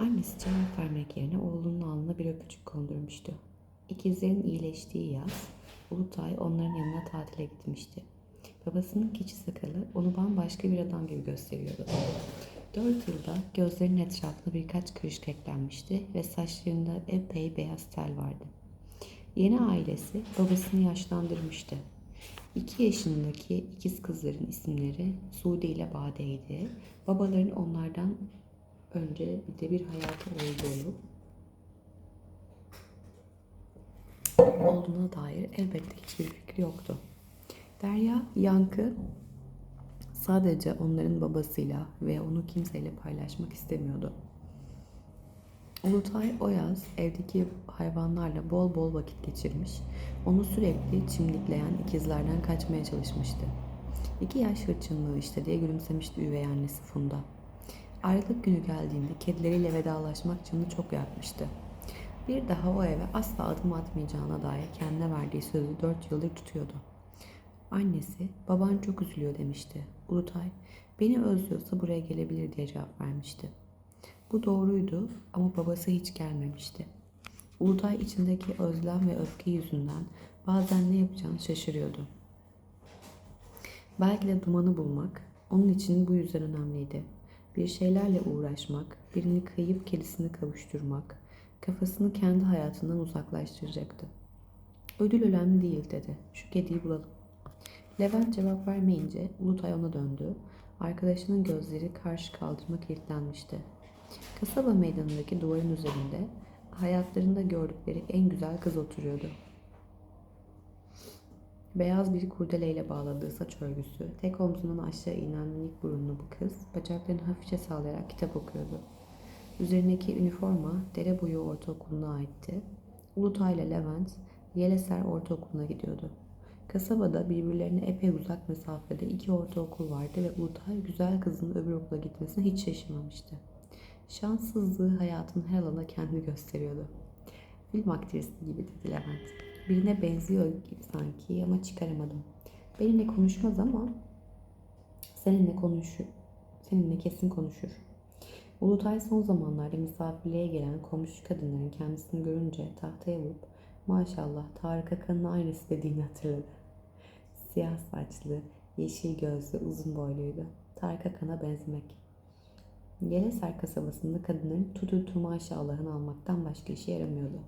Annesi cevap vermek yerine oğlunun alnına bir öpücük kondurmuştu. İkizlerin iyileştiği yaz, Ulutay onların yanına tatile gitmişti. Babasının keçi sakalı onu bambaşka bir adam gibi gösteriyordu. Dört yılda gözlerinin etrafına birkaç kırışık eklenmişti ve saçlarında epey beyaz tel vardı. Yeni ailesi babasını yaşlandırmıştı. İki yaşındaki ikiz kızların isimleri Sude ile Bade'ydi. Babaların onlardan önce bir de bir hayatı olduğunu olduğuna dair elbette hiçbir fikri yoktu. Derya, Yankı sadece onların babasıyla ve onu kimseyle paylaşmak istemiyordu. Ulutay o yaz evdeki hayvanlarla bol bol vakit geçirmiş, onu sürekli çimdikleyen ikizlerden kaçmaya çalışmıştı. İki yaş hırçınlığı işte diye gülümsemişti üvey annesi Funda. Ayrılık günü geldiğinde kedileriyle vedalaşmak canını çok yakmıştı. Bir daha o eve asla adım atmayacağına dair kendine verdiği sözü dört yıldır tutuyordu. Annesi, baban çok üzülüyor demişti. Ulutay, beni özlüyorsa buraya gelebilir diye cevap vermişti. Bu doğruydu ama babası hiç gelmemişti. Ulutay içindeki özlem ve öfke yüzünden bazen ne yapacağını şaşırıyordu. Belki de dumanı bulmak onun için bu yüzden önemliydi. Bir şeylerle uğraşmak, birini kayıp kedisini kavuşturmak, kafasını kendi hayatından uzaklaştıracaktı. Ödül önemli değil dedi. Şu kediyi bulalım. Levent cevap vermeyince Ulutay ona döndü. Arkadaşının gözleri karşı kaldırma kilitlenmişti. Kasaba meydanındaki duvarın üzerinde hayatlarında gördükleri en güzel kız oturuyordu. Beyaz bir kurdeleyle bağladığı saç örgüsü, tek omzundan aşağı inen minik burunlu bu kız, bacaklarını hafifçe sallayarak kitap okuyordu. Üzerindeki üniforma dere boyu ortaokuluna aitti. Ulutay ile Levent, Yeleser Ortaokulu'na gidiyordu. Kasabada birbirlerine epey uzak mesafede iki ortaokul vardı ve Ulutay güzel kızın öbür okula gitmesine hiç şaşırmamıştı. Şanssızlığı hayatın her alanında kendini gösteriyordu. Film aktristi gibi dedi Levent. Birine benziyor gibi sanki ama çıkaramadım. Benimle konuşmaz ama seninle konuşur. Seninle kesin konuşur. Ulutay son zamanlarda misafirliğe gelen komşu kadınların kendisini görünce tahtaya vurup maşallah Tarık Akan'ın aynısı dediğini hatırladı. Siyah saçlı, yeşil gözlü, uzun boyluydu. Tarık Akan'a benzemek. Yeleser kasabasında kadınların tutu tu maşallahını almaktan başka işe yaramıyordu.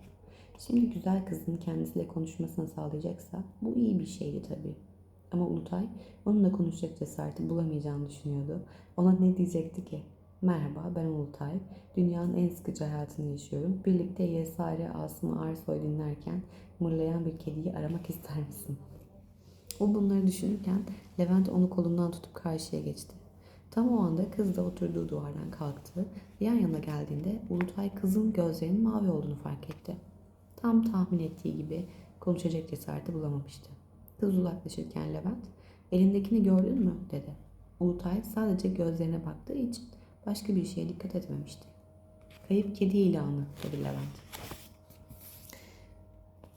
Şimdi güzel kızın kendisiyle konuşmasını sağlayacaksa bu iyi bir şeydi tabii. Ama Ulutay onunla konuşacak cesareti bulamayacağını düşünüyordu. Ona ne diyecekti ki? Merhaba ben Ulutay. Dünyanın en sıkıcı hayatını yaşıyorum. Birlikte Yesari Asım Arsoy dinlerken mırlayan bir kediyi aramak ister misin? O bunları düşünürken Levent onu kolundan tutup karşıya geçti. Tam o anda kız da oturduğu duvardan kalktı. Yan yana geldiğinde Ulutay kızın gözlerinin mavi olduğunu fark etti. Tam tahmin ettiği gibi konuşacak cesareti bulamamıştı. Kız uzaklaşırken Levent, elindekini gördün mü dedi. Ulutay sadece gözlerine baktığı için başka bir şeye dikkat etmemişti. Kayıp kedi ilanı dedi Levent.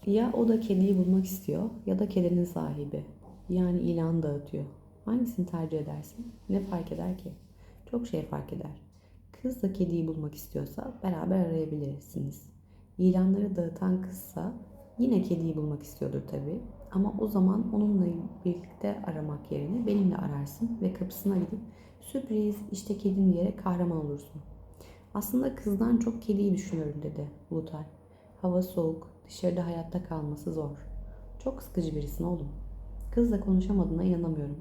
Ya o da kediyi bulmak istiyor ya da kedinin sahibi. Yani ilan dağıtıyor. Hangisini tercih edersin? Ne fark eder ki? Çok şey fark eder. Kız da kediyi bulmak istiyorsa beraber arayabilirsiniz. İlanları dağıtan kızsa yine kediyi bulmak istiyordur tabii. Ama o zaman onunla birlikte aramak yerine benimle ararsın ve kapısına gidip sürpriz işte kedin diyerek kahraman olursun. Aslında kızdan çok kediyi düşünüyorum dedi Ulutay. Hava soğuk, dışarıda hayatta kalması zor. Çok sıkıcı birisin oğlum. Kızla konuşamadığına inanamıyorum.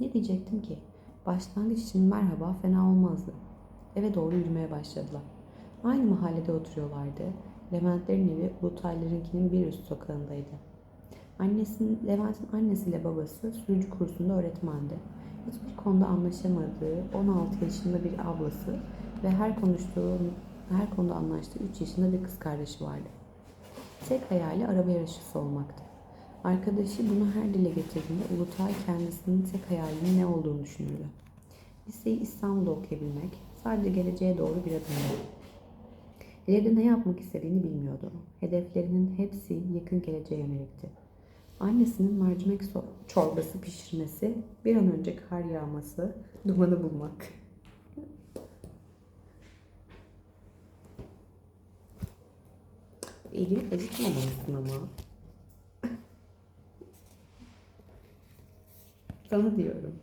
Ne diyecektim ki? Başlangıç için merhaba fena olmazdı. Eve doğru yürümeye başladılar. Aynı mahallede oturuyorlardı. Leventlerin evi Ulutaylarınkinin bir üst sokağındaydı. Annesinin, Levent'in annesiyle babası sürücü kursunda öğretmendi. Hiçbir konuda anlaşamadığı 16 yaşında bir ablası ve her konuştuğu her konuda anlaştığı 3 yaşında bir kız kardeşi vardı. Tek hayali araba yarışçısı olmaktı. Arkadaşı bunu her dile getirdiğinde Ulutay kendisinin tek hayalinin ne olduğunu düşünürdü. Liseyi İstanbul'da okuyabilmek sadece geleceğe doğru bir adımdı. İleride ne yapmak istediğini bilmiyordu. Hedeflerinin hepsi yakın geleceğe yönelikti. Annesinin mercimek çorbası pişirmesi, bir an önce kar yağması, dumanı bulmak. Elini acıtmamalısın ama. Sana diyorum.